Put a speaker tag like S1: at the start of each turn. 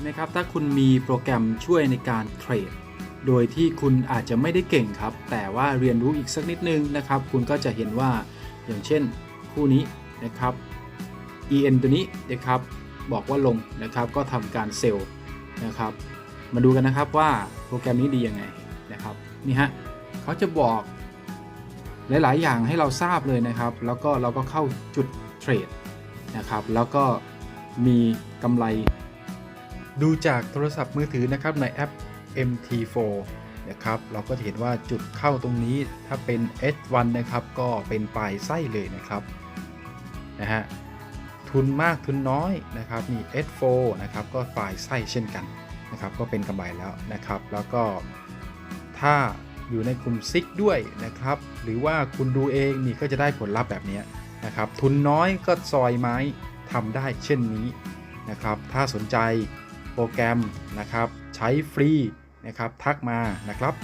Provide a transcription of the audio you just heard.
S1: ไหมครับถ้าคุณมีโปรแกรมช่วยในการเทรดโดยที่คุณอาจจะไม่ได้เก่งครับ แต่ว่าเรียนรู้อีกสักนิดนึงนะครับ คุณก็จะเห็นว่าอย่างเช่นคู่นี้นะครับ EN ตัวนี้นะครับบอกว่าลงนะครับ ก็ทำการเซลล์นะครับ มาดูกันนะครับว่าโปรแกรมนี้ดียังไงนะครับนี่ฮะเขาจะบอกหลาย ๆ อย่างให้เราทราบเลยนะครับ แล้วก็เราก็เข้าจุดเทรดนะครับ แล้วก็มีกำไร ดูจากโทรศัพท์มือถือนะครับในแอป MT4 นะครับเราก็จะเห็นว่าจุดเข้าตรงนี้ถ้าเป็น S1 นะครับ ก็เป็นปลายไส้เลยนะครับนะฮะทุนมากทุนน้อยนะครับมี S4 นะครับก็ปลายไส้เช่นกันนะครับ ก็เป็นกำไรแล้วนะครับ แล้วก็ถ้าอยู่ในกลุ่มซิกด้วยนะครับ หรือว่าคุณดูเองนี่ก็จะได้ผลลัพธ์แบบนี้นะครับ ทุนน้อยก็ซอยไม้ทำได้เช่นนี้นะครับ ถ้าสนใจ โปรแกรมนะครับ ใช้ฟรีนะครับ ทักมานะครับ